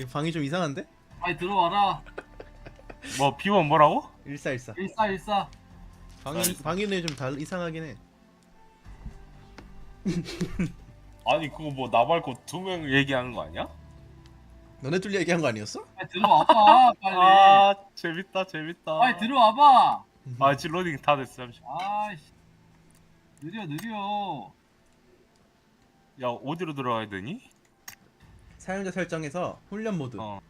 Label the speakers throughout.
Speaker 1: 이 방이 좀 이상한데?
Speaker 2: 빨리 들어와라.
Speaker 3: 뭐 비원 뭐라고?
Speaker 1: 1414
Speaker 2: 일사 일사.
Speaker 1: 방이. 방이는 좀 달, 이상하긴 해
Speaker 3: 아니 그거 뭐 나 말고 두 명 얘기하는 거 아니야?
Speaker 1: 너네 둘 얘기한 거 아니었어?
Speaker 2: 빨리 들어와봐. 빨리.
Speaker 3: 아 재밌다 재밌다.
Speaker 2: 빨리 들어와봐.
Speaker 3: 아 지금 로딩 다 됐어 잠시.
Speaker 2: 아이씨. 느려 느려.
Speaker 3: 야 어디로 들어가야 되니?
Speaker 1: 사용자 설정에서 훈련 모드
Speaker 3: 어.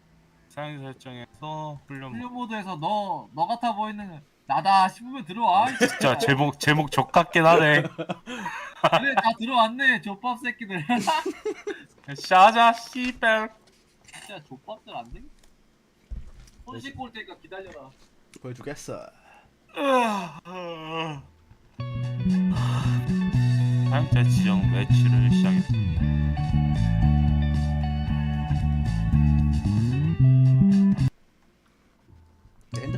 Speaker 3: 사용 설정에서 훈련.
Speaker 2: 훈련 모드에서 너 너 같아 보이는 나다 싶으면 들어와. 이
Speaker 3: 진짜 제목 제목 적같긴 하네.
Speaker 2: 그래 다 들어왔네. 족밥 새끼들.
Speaker 3: 샤자 씨발.
Speaker 2: 진짜 족밥들 안 돼? 손 씻고 올 테니까 기다려라.
Speaker 1: 보여주겠어
Speaker 3: 사용자 지정 매치를 시작했습니다.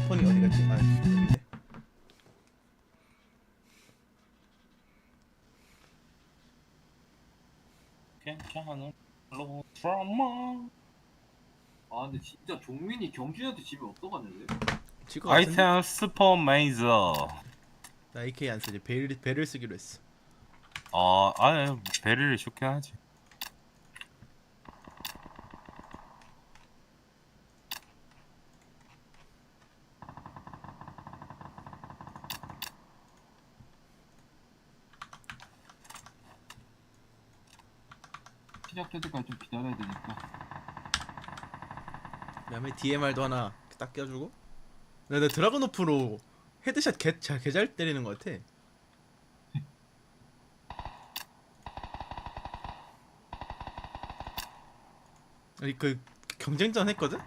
Speaker 1: 폰이 어디 갔지? 아 여기네
Speaker 3: 괜찮은 로봇 드라마.
Speaker 2: 아 근데 진짜 종민이 경준이한테 집에?
Speaker 1: 질것 같은데?
Speaker 3: 아이템 스포 메이저.
Speaker 1: 나 AK 안 쓰지 배를, 배를 쓰기로 했어
Speaker 3: 아, 아니 베리를 좋긴 하지.
Speaker 2: 시작될 때까지 좀 기다려야 되니까.
Speaker 1: 그다음에 DMR도 하나 딱 껴주고 나, 나 드라곤 오프로 헤드샷 개, 잘, 개잘 때리는 것 같아 아니 그 경쟁전 했거든?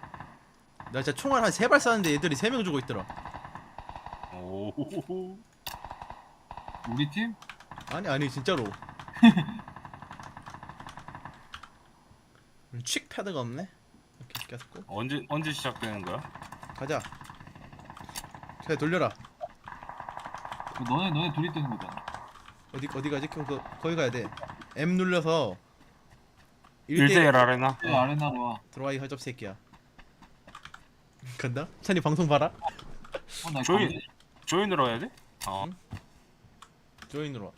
Speaker 1: 나 진짜 총알 한 세 발 쐈는데 애들이 세 명 주고 있더라
Speaker 3: 오.
Speaker 2: 우리 팀?
Speaker 1: 아니 아니 진짜로 칙 패드가 없네 이렇게 꼈고
Speaker 3: 언제 언제 시작되는 거야?
Speaker 1: 가자 자 돌려라
Speaker 2: 그 너네 너네 둘이 뜨는 거잖아.
Speaker 1: 어디 어디 가지? 그, 그, 거기 가야 돼 M 눌러서
Speaker 3: 1대1 아레나.
Speaker 2: 그 아레나로 와.
Speaker 1: 들어와 이 허접 새끼야 간다? 찬이 방송 봐라
Speaker 2: 어, 나. 경준-
Speaker 3: 조인으로 해야 돼? 아,
Speaker 1: 응. 조인으로 와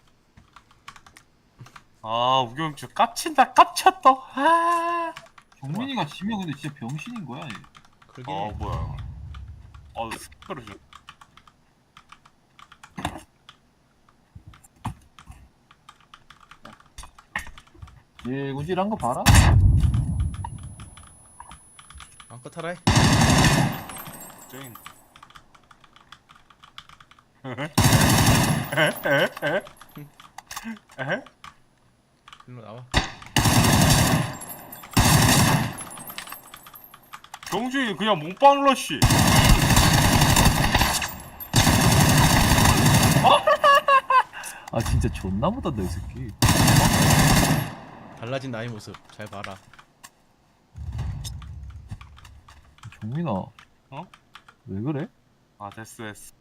Speaker 3: 아 우경주 깝친다 깝쳤다. 아,
Speaker 2: 종민이가 지면 근데 진짜 병신인 거야. 얘.
Speaker 1: 그러게
Speaker 3: 아 뭐야? 아 스크를 좀.
Speaker 2: 얘 우질한 거 봐라.
Speaker 1: 안껏 타라 해
Speaker 3: 조인. 에헤?
Speaker 1: 일로 나와
Speaker 3: 경주이 그냥 몸빵 러쉬.
Speaker 2: 아 진짜 존나 못한다 이 새끼.
Speaker 1: 달라진 나의 모습 잘 봐라
Speaker 2: 종민아.
Speaker 3: 어?
Speaker 2: 왜 그래?
Speaker 3: 아 됐어 됐어.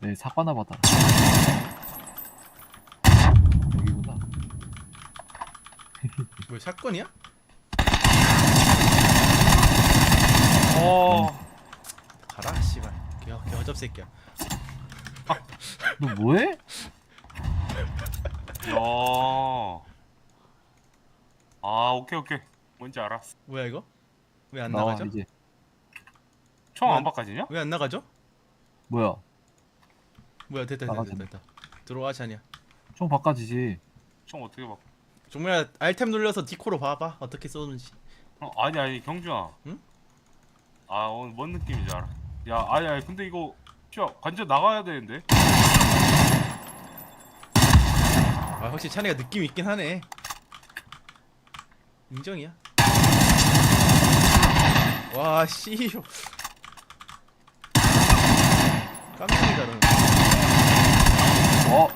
Speaker 2: 내 사과나 받아라. 여기구나.
Speaker 1: 뭐 사건이야?
Speaker 3: 어.
Speaker 1: 가라 씨발 개, 개 허접 새끼야
Speaker 2: 너 뭐해?
Speaker 3: 야. 아 오케이 오케이. 뭔지 알았어.
Speaker 1: 뭐야 이거? 왜 안
Speaker 2: 나와
Speaker 1: 나가죠?
Speaker 2: 이제.
Speaker 3: 총
Speaker 1: 뭐,
Speaker 3: 안 바꿔지냐?
Speaker 1: 왜 안 나가죠?
Speaker 2: 뭐야?
Speaker 1: 뭐야 됐다 됐다
Speaker 2: 나가자.
Speaker 1: 됐다, 됐다 들어와 찬이야
Speaker 2: 총 바꿔지지.
Speaker 3: 총 어떻게 바꿔?
Speaker 1: 정말 알템 눌러서 디코로 봐봐 어떻게 쏘는지
Speaker 3: 어, 아니 아니 경주아.
Speaker 1: 응?
Speaker 3: 아 오늘 뭔 느낌인지 알아. 야 아니 아니 근데 이거 진짜 관절 나가야 되는데.
Speaker 1: 아 확실히 찬이가 느낌 있긴 하네 인정이야 와씨 깜짝이야 너
Speaker 2: 어?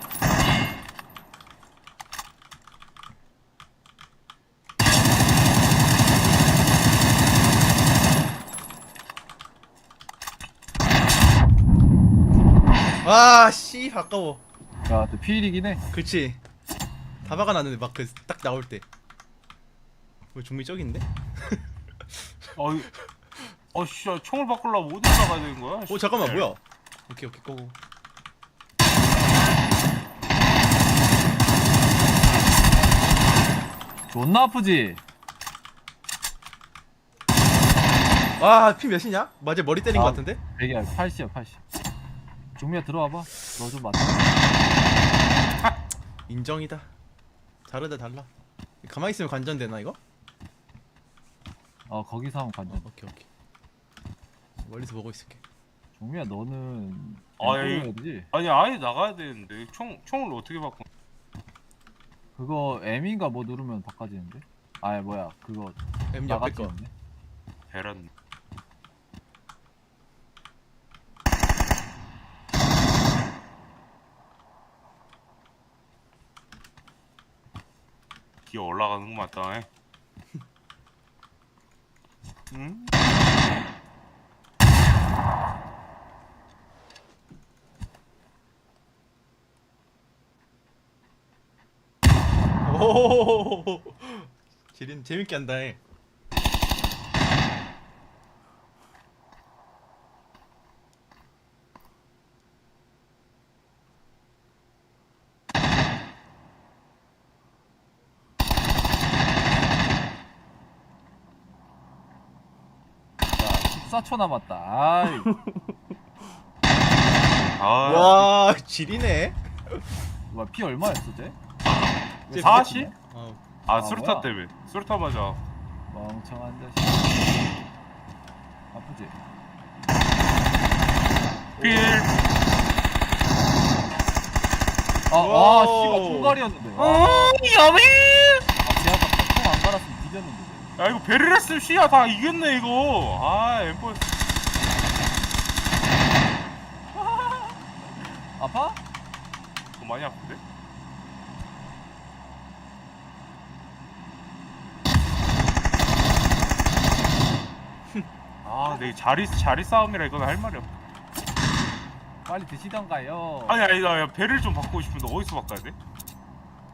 Speaker 1: 와씨 아까워
Speaker 2: 야, 또 피일이긴 해.
Speaker 1: 그치 다 박아놨는데 막 그 딱 나올 때왜 중미 저긴데?
Speaker 3: 어이 어씨 총을 바꾸려면 어디 나가야 되는 거야?
Speaker 1: 오 잠깐만
Speaker 3: 씨.
Speaker 1: 뭐야? 오케이 오케이 고고.
Speaker 2: 존나 아프지?
Speaker 1: 아피 몇이냐? 맞아 머리 때린
Speaker 2: 아.
Speaker 1: 거 같은데?
Speaker 2: 100이야 80이야 80 종미야 들어와봐 너 좀 맞다
Speaker 1: 인정이다. 다르다 달라. 가만히 있으면 관전되나 이거?
Speaker 2: 어 거기서 하면
Speaker 1: 어,
Speaker 2: 관전
Speaker 1: 오케이 오케이. 멀리서 보고 있을게.
Speaker 2: 종미야 너는
Speaker 3: 아,
Speaker 2: 엠포
Speaker 3: 이-
Speaker 2: 해야 되지?
Speaker 3: 아니 아예 나가야 되는데 총 총을 어떻게 바꿔?
Speaker 2: 그거 M인가 뭐 누르면 바꿔지는데? 아 뭐야 그거
Speaker 1: M 옆에 거.
Speaker 2: 나가지는데?
Speaker 3: 베란. 기어 올라가는 거. 에? 응?
Speaker 1: 오. 재밌 재밌게 한다. 해.
Speaker 2: 자 14초 남았다 아이
Speaker 3: 아,
Speaker 1: 와 지리네.
Speaker 2: 뭐야 피 얼마였어 쟤? 왜
Speaker 3: 40?
Speaker 2: 이렇게
Speaker 1: 어.
Speaker 3: 아
Speaker 2: 아, 뭐야?
Speaker 3: 때문에 수류탄 맞아.
Speaker 2: 멍청한 자식 아프지?
Speaker 3: 필.
Speaker 2: 아,
Speaker 1: 와우.
Speaker 2: 아 씨발 총갈이었는데 아,
Speaker 3: 야미.
Speaker 2: 아 미안하다 총안 갈았으면 뒤졌는데 쟤.
Speaker 3: 야 이거 베르레스 씨야 다 이겼네 이거. 아 엠포.
Speaker 2: 아파?
Speaker 3: 더 많이 아픈데? 아, 내 자리 자리 싸움이라 이건 할 말이 없.
Speaker 2: 빨리 드시던가요
Speaker 3: 아니 아니 나 야, 배를 좀 바꾸고 싶은데 어디서 바꿔야 돼?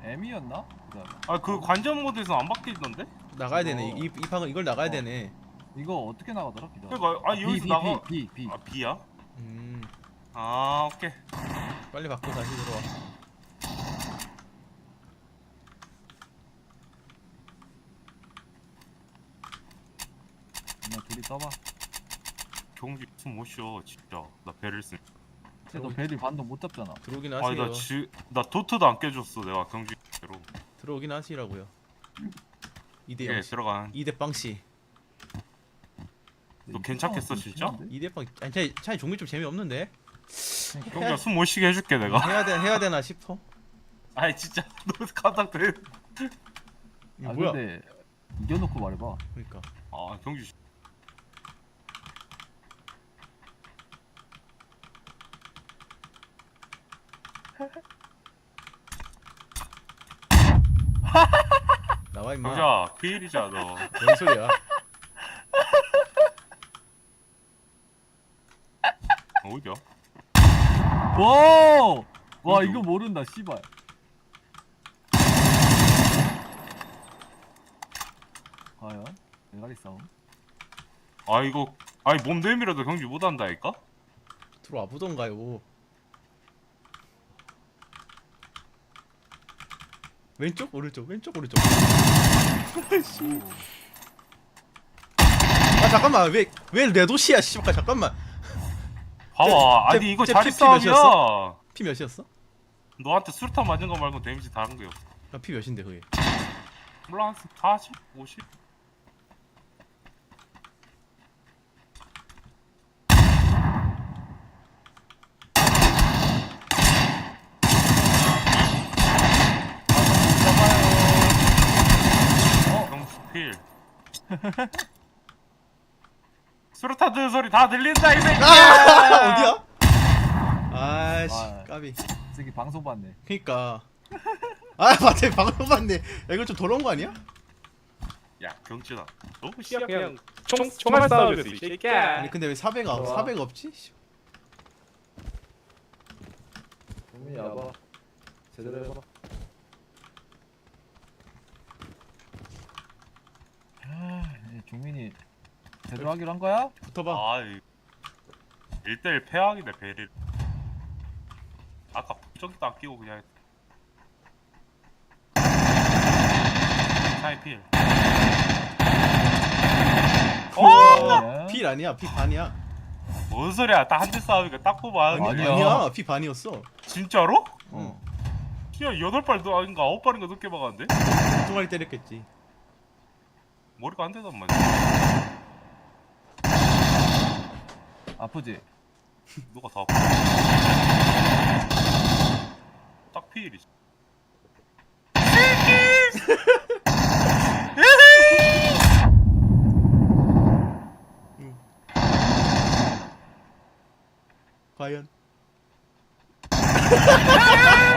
Speaker 2: M이었나? 그다음에
Speaker 3: 아그 관전 모드에서 안 바뀌던데?
Speaker 1: 나가야 되네.
Speaker 2: 어.
Speaker 1: 이, 이 방은 이걸 나가야
Speaker 2: 어.
Speaker 1: 되네.
Speaker 2: 이거 어떻게 나가더라? 기다려.
Speaker 3: 그러니까 아 여기서
Speaker 2: B,
Speaker 3: 나가.
Speaker 2: B, B, B.
Speaker 3: 아 B야?
Speaker 1: 음.
Speaker 3: 아 오케이.
Speaker 1: 빨리 바꾸고 다시 들어와.
Speaker 2: 그냥 둘이 떠봐.
Speaker 3: 경기 숨못 쉬어 진짜. 나 배를 쓰.
Speaker 2: 쟤너 벨이 반동 못 잡잖아.
Speaker 1: 들어오긴 하세요.
Speaker 3: 나 지, 나 도트도 안 깨줬어 내가 경기대로.
Speaker 1: 들어오긴 하시라고요. 이대 예영
Speaker 3: 들어간.
Speaker 1: 이대 빵씨.
Speaker 3: 너 괜찮겠어, 진짜?
Speaker 1: 이대 빵. 아니 차이 차이 종류 좀 재미없는데.
Speaker 3: 경기야 숨못 쉬게 해줄게 내가.
Speaker 1: 해야 돼 해야 되나 싶어.
Speaker 3: 아니 진짜 너 깜짝 돼.
Speaker 1: 이거
Speaker 2: 아
Speaker 1: 뭐야?
Speaker 2: 근데 이겨놓고 말해봐.
Speaker 1: 그러니까.
Speaker 3: 아 경기 씨.
Speaker 1: 나와 임마.
Speaker 3: 경자 피일이자 너.
Speaker 1: 뭔 소리야?
Speaker 3: 어디야?
Speaker 2: 와! 와
Speaker 3: 이거.
Speaker 2: 이거 모른다 씨발. 과연 대가리 싸움.
Speaker 3: 아 이거 아니 몸 내밀어도 경기 못 한다니까?
Speaker 1: 들어와 보던가요. 왼쪽 오른쪽 왼쪽 오른쪽. 아 잠깐만 왜 왜 레도시야 씨발 잠깐만
Speaker 3: 봐봐
Speaker 1: 제-
Speaker 3: 아니 이거
Speaker 1: 제
Speaker 3: 자리 싸움이야
Speaker 1: 피 몇이었어?
Speaker 3: 너한테 수류탄 맞은 거 말고 데미지 다른 게 없어
Speaker 1: 나피 몇인데 그게?
Speaker 3: 몰라 한 40? 50? 경수 필 수류탄 드는 소리 다 들린다 이 새끼야
Speaker 1: 아 어디야? 아씨
Speaker 2: 아.
Speaker 1: 까비.
Speaker 2: 저기 방송 봤네.
Speaker 1: 그니까. 아 맞아 방금 봤네. 야 이거 좀 더러운 거 아니야?
Speaker 3: 야 경진아 너무
Speaker 4: 야
Speaker 3: 시야
Speaker 4: 그냥 총 총알 싸움이었어 이 새끼야.
Speaker 1: 아니 근데 왜 사배가
Speaker 4: 좋아.
Speaker 1: 사배가 없지? 씨.
Speaker 4: 정민이 와봐. 제대로 해봐.
Speaker 2: 제대로 하기로 한 거야?
Speaker 1: 붙어봐.
Speaker 3: 아, 이 1대1 패왕이네, 베릴. 아까 저기도 안 끼고 그냥. 차이 필. 어!
Speaker 1: 필 아니야. 피 반이야.
Speaker 3: 뭔 소리야? 딱 한 대 싸우니까 딱
Speaker 1: 아니.
Speaker 2: 아니야.
Speaker 1: 아니야. 피 반이었어.
Speaker 3: 진짜로?
Speaker 1: 어.
Speaker 3: 야, 여덟 발 아닌가 아홉 발인가 넘게 막았는데?
Speaker 1: 두 마리 때렸겠지.
Speaker 3: 머리가 안 되단 말이야.
Speaker 2: 아프지?
Speaker 3: 누가 다 아파. 딱 피일이지.
Speaker 1: 과연.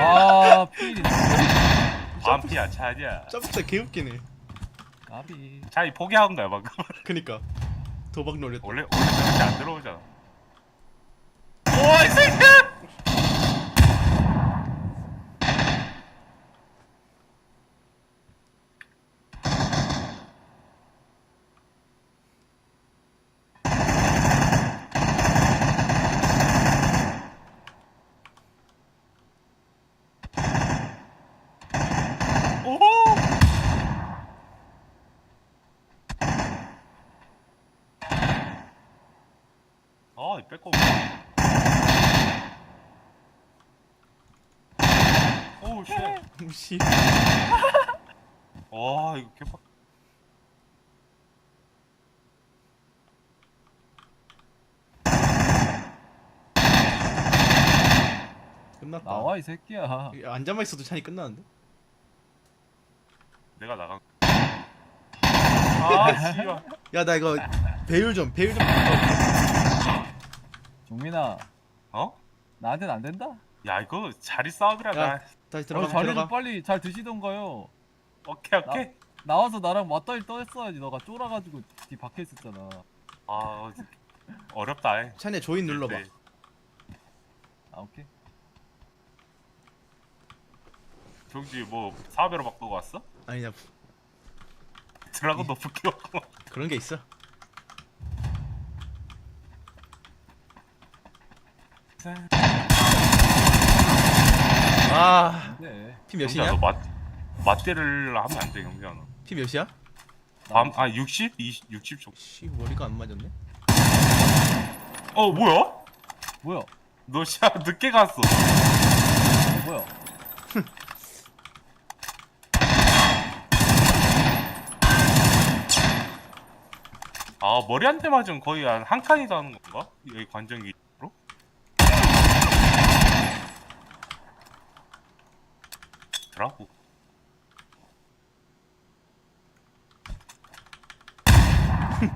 Speaker 2: 아 필이
Speaker 3: 반피야, 차냐.
Speaker 1: 점프가 개웃기네.
Speaker 2: 나비
Speaker 3: 차이 포기한 거야, 방금.
Speaker 1: 그니까. 도박 노렸다.
Speaker 3: 원래, 원래 저렇게 안 들어오잖아. 오, 이 새끼! 오호! 아, 이 빼꼼. 오우, 쉣.
Speaker 1: 씨.
Speaker 3: 와, 이거 개빡.
Speaker 1: 끝났다.
Speaker 2: 나와 이 새끼야
Speaker 1: 앉아만 있어도 찬이 끝나는데?
Speaker 3: 내가 나간. 아, 씨발.
Speaker 1: 야, 나 이거 배율 좀, 배율 좀.
Speaker 2: 종민아
Speaker 3: 어?
Speaker 2: 나한테는 안 된다?
Speaker 3: 야, 이거 자리 싸움이라
Speaker 1: 야,
Speaker 3: 나.
Speaker 1: 다시
Speaker 2: 어,
Speaker 1: 들어가.
Speaker 2: 자리 좀
Speaker 1: 들어가.
Speaker 2: 빨리 잘 드시던가요
Speaker 3: 오케이, 오케이.
Speaker 2: 나와서 나랑 맞다이 떠했어야지 너가 쫄아가지고 뒤 박혀있었잖아
Speaker 3: 아, 어렵다. 해.
Speaker 1: 찬이야, 조인 눌러봐.
Speaker 3: 네.
Speaker 2: 아 오케이
Speaker 3: 경지 뭐 사배로 바꾸고 왔어?
Speaker 1: 아니냐,
Speaker 3: 드라곤 너프 키웠고.
Speaker 1: 그런 게 있어. 아,
Speaker 2: 네
Speaker 1: 피 몇이냐?
Speaker 3: 너 맞, 맞대를 하면 안 돼, 경지야. 너.
Speaker 1: 피 몇이야?
Speaker 3: 밤, 아, 60? 20, 60 정도.
Speaker 1: 씨, 머리가 안 맞았네.
Speaker 3: 어, 뭐야?
Speaker 2: 뭐야
Speaker 3: 너 시야 늦게 갔어.
Speaker 2: 뭐야
Speaker 3: 아, 머리 한 대 맞으면 거의 한, 한 칸이 다는 건가? 여기 관전기 로? 드라고.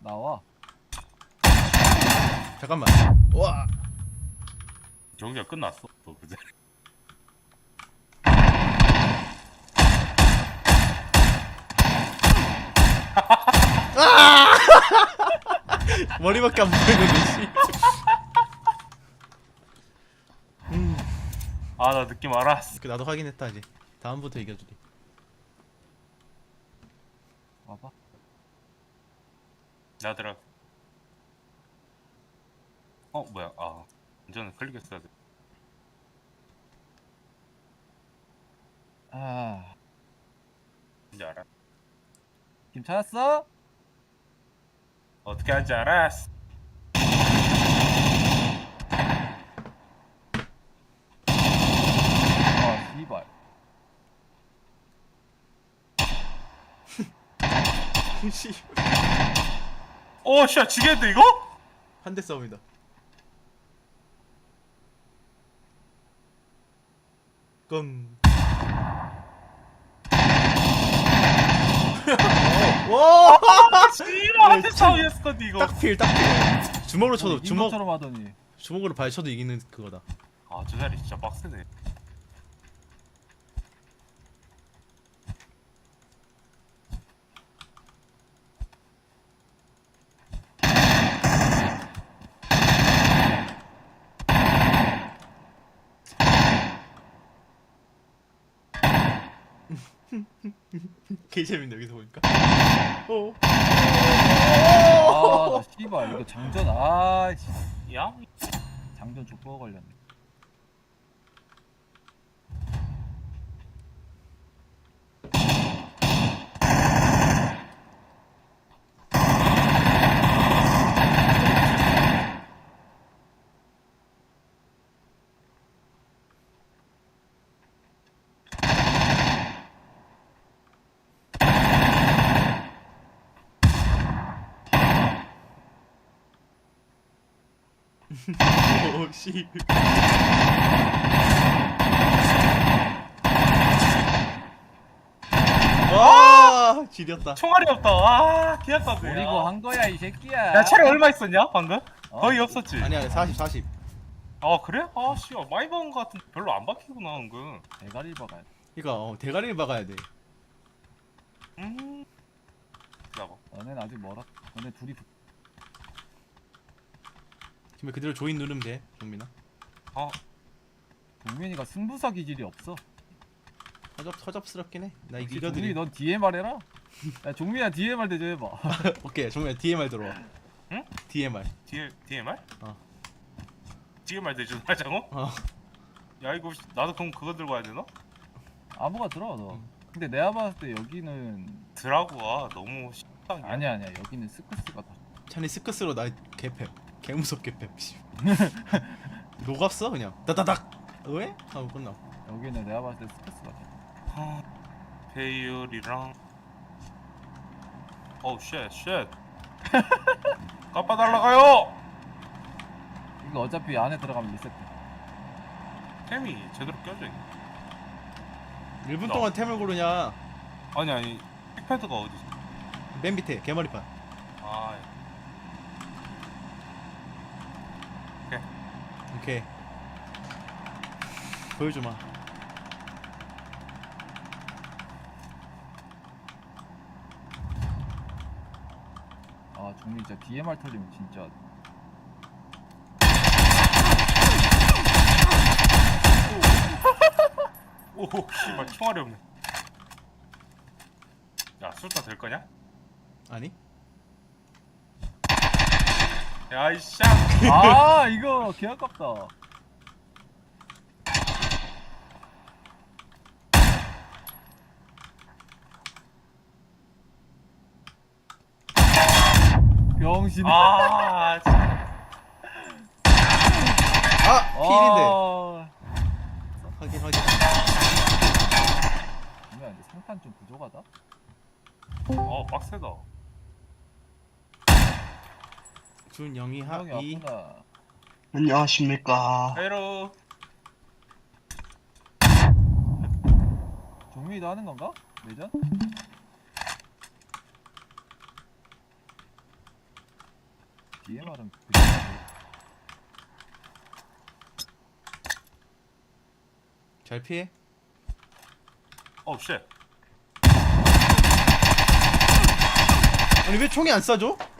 Speaker 2: 나와
Speaker 1: 잠깐만. 와,
Speaker 3: 경기가 끝났어. 또 그제.
Speaker 1: 머리밖에 안 보이는데, 씨. 음,
Speaker 3: 아, 나 느낌 알았어.
Speaker 1: 그 나도 확인했다, 이제. 다음부터 이겨주리.
Speaker 2: 와봐
Speaker 3: 나 들어. 어, 뭐야? 아, 완전 클릭했어야 돼.
Speaker 2: 아,
Speaker 3: 뭔지 알아?
Speaker 2: 김 찾았어?
Speaker 3: 어떻게 하는지 알았어.
Speaker 2: 아, 씨발.
Speaker 1: 씨.
Speaker 3: 오, 씨, 지겠는데 이거?
Speaker 1: 한 대 싸움이다. 껌. 와!
Speaker 3: 씨발, 차이였을 건데 이거.
Speaker 1: 딱필, 딱필. 주먹으로 쳐도 주먹
Speaker 2: 것처럼 하더니.
Speaker 1: 주먹으로 발 쳐도 이기는 그거다.
Speaker 3: 아, 저 자리 진짜 빡세네.
Speaker 1: 개 재밌네 여기서 보니까. 어.
Speaker 2: 아나 씨발 이거 장전 아 씨.
Speaker 3: 야?
Speaker 2: 장전 족보가 걸렸네
Speaker 1: 오 씨. 와 지렸다.
Speaker 3: 총알이 없다. 아, 기약하네.
Speaker 2: 버리고 한 거야 이 새끼야
Speaker 3: 야, 차례 얼마 있었냐, 방금?
Speaker 2: 어?
Speaker 3: 거의 없었지?
Speaker 1: 아니 아니 40 40.
Speaker 3: 아, 그래? 아, 씨, 많이 박은 것 같은 데 별로 안 박히구나, 은근.
Speaker 2: 대가리를 박아야 돼
Speaker 1: 그러니까 어, 대가리를 박아야 돼.
Speaker 3: 음. 기다봐.
Speaker 2: 너넨 아직 멀었 너네 둘이 붙-
Speaker 1: 지금 그대로 조인 누르면 돼, 종민아.
Speaker 3: 어,
Speaker 2: 동민이가 승부사 기질이 없어
Speaker 1: 서접 서접스럽긴 해. 나
Speaker 2: 역시
Speaker 1: 이거
Speaker 2: 종민이
Speaker 1: 이거들이.
Speaker 2: 넌 DMR 해라 야 종민아 DMR 대접 해봐
Speaker 1: 오케이, 종민아 DMR 들어와.
Speaker 3: 응?
Speaker 1: DMR.
Speaker 3: D, DMR?
Speaker 1: 어.
Speaker 3: DMR 대준 하자고?
Speaker 1: 어.
Speaker 3: 야, 이거, 나도 그럼 그거 들고 와야 되나?
Speaker 2: 아무가 들어 너 근데 내가 봤을 때 여기는
Speaker 3: 드라구가 너무 식당이야.
Speaker 2: 아니야 아니야 여기는 스크스가 더
Speaker 1: 찬이 스크스로 나 개패. 개 무섭게 패. 씨. 녹았어 그냥. 따다닥. 왜? 하고 끝나.
Speaker 2: 여기는 내가 봤을 때 스크스가 더
Speaker 3: 아, 배율이랑 어우 쉣 쉣. 까빠 날라가요.
Speaker 2: 이거 어차피 안에 들어가면 리셋돼
Speaker 3: 템이 제대로 껴져 있네.
Speaker 1: 1분
Speaker 3: 나.
Speaker 1: 동안 템을 고르냐?
Speaker 3: 아니 아니 픽패드가 어디 있어?
Speaker 1: 맨 밑에 개머리판.
Speaker 3: 아
Speaker 1: 오케이. 보여주마.
Speaker 2: 아 종민 진짜 DMR 털리면 진짜
Speaker 3: 오 씨발 총알이 없네. 야 술타 될 거냐?
Speaker 1: 아니?
Speaker 3: 야이 샹.
Speaker 2: 아 이거 개 아깝다 병신
Speaker 3: 아 진짜.
Speaker 1: 아 필인데.
Speaker 2: 아...
Speaker 1: 확인 확인.
Speaker 2: 종민아 근데 상탄 좀 부족하다
Speaker 3: 어 빡세다.
Speaker 1: 준영이
Speaker 2: 형이
Speaker 1: 하이.
Speaker 2: 왔구나
Speaker 5: 안녕하십니까.
Speaker 3: 헤로.
Speaker 2: 종민이도 하는 건가? 내전? DMR은
Speaker 1: 잘 피해.
Speaker 3: 어우 쉣.
Speaker 1: 아니 왜 총이 안 쏴줘?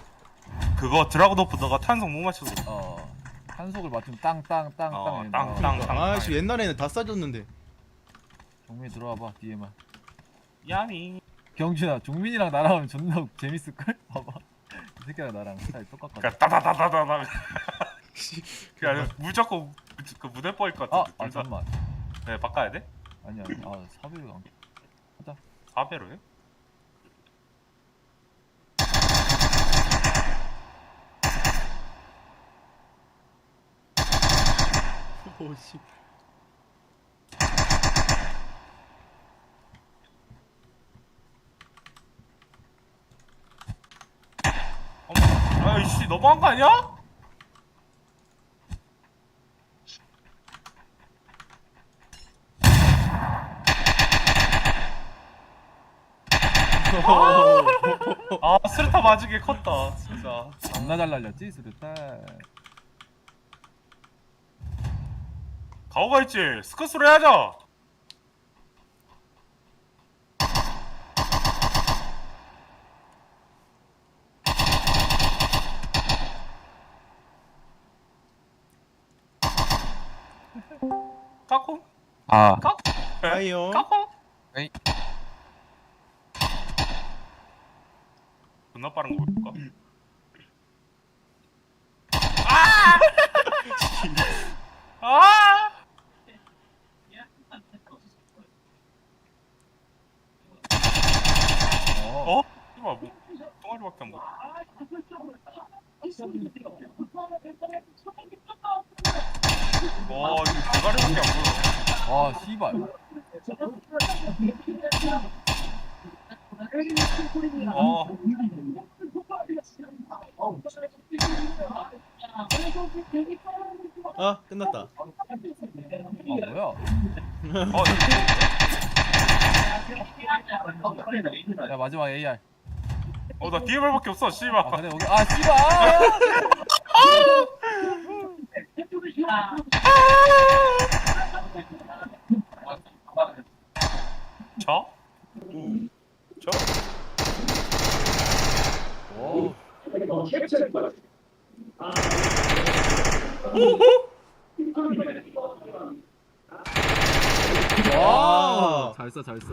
Speaker 3: 그거 드라곤오프 너가 탄성 못 맞춰서.
Speaker 2: 어 탄속을 맞추면 땅땅땅땅
Speaker 3: 어,
Speaker 2: 해.
Speaker 3: 땅, 땅.
Speaker 1: 아씨 옛날에는 다 쏴줬는데.
Speaker 2: 종민이 들어와봐 DMR
Speaker 3: 야미.
Speaker 2: 경준아 종민이랑 나랑 하면 존나 재밌을걸? 봐봐 이 새끼랑 나랑 스타일 똑같거든
Speaker 3: 그니까 따다다다다다. 그냥 무조건 그 무대 뽀일 것
Speaker 2: 아,
Speaker 3: 같은데. 아둘 다.
Speaker 2: 잠만
Speaker 3: 네 바꿔야 돼?
Speaker 2: 아니야 아 사비가 안
Speaker 3: 4배로요?
Speaker 1: 오씨.
Speaker 3: 아이씨 너무한 거 아니야? 아 스르타 맞은 게 컸다 진짜
Speaker 2: 존나 잘 날렸지 수류탄
Speaker 3: 가오가 있지. 스쿼스로 해야죠. 까꿍?
Speaker 2: 아.
Speaker 3: 네.
Speaker 1: 아이요.
Speaker 3: 까꿍?
Speaker 2: 에이.
Speaker 3: 존나 빠른 거 볼까?
Speaker 2: 아 씨발.
Speaker 3: 어.
Speaker 1: 아 끝났다.
Speaker 2: 아 뭐야?
Speaker 3: 어,
Speaker 2: 야 마지막 AR.
Speaker 3: 어, 나 DMR밖에 없어, 씨발.
Speaker 2: 아 그래 여기 아 씨발.
Speaker 3: 저? 저?
Speaker 2: 오.
Speaker 1: 와.
Speaker 2: 잘 써 잘써.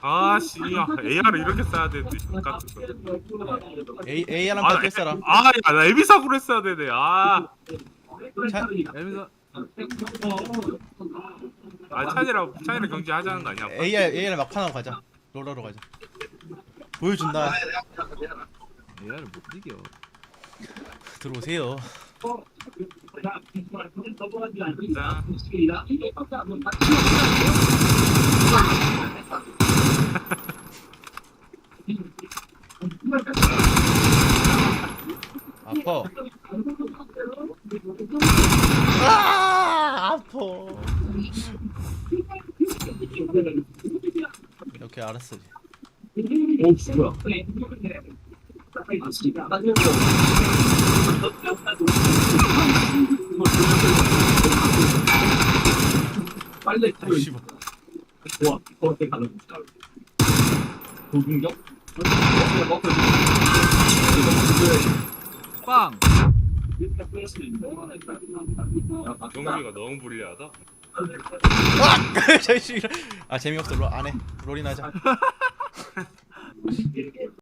Speaker 4: 아, 씨. 야, AR을 이렇게 써야 되는데. 같은 거.
Speaker 1: A A 하나
Speaker 4: 아,
Speaker 1: 뺄 사람.
Speaker 4: 아, 야, 나 에비사구로 했어야 되네. 아,
Speaker 1: 자,
Speaker 2: 에미사
Speaker 4: 아 찬이랑 찬이랑 경쟁하자는 거 아니야?
Speaker 1: A R A R 막판하고 가자. 롤러로 가자. 보여준다.
Speaker 2: AR을 못 이겨.
Speaker 1: 들어오세요.
Speaker 4: 자,
Speaker 1: 아파. 아, 아파. 이렇게 알았어. 아, 씨발.
Speaker 2: 빵.
Speaker 4: 경기가 너무 불리하다.
Speaker 1: 아, 저 씨. 아 재미없어. 롤 안 해. 롤이나 하자.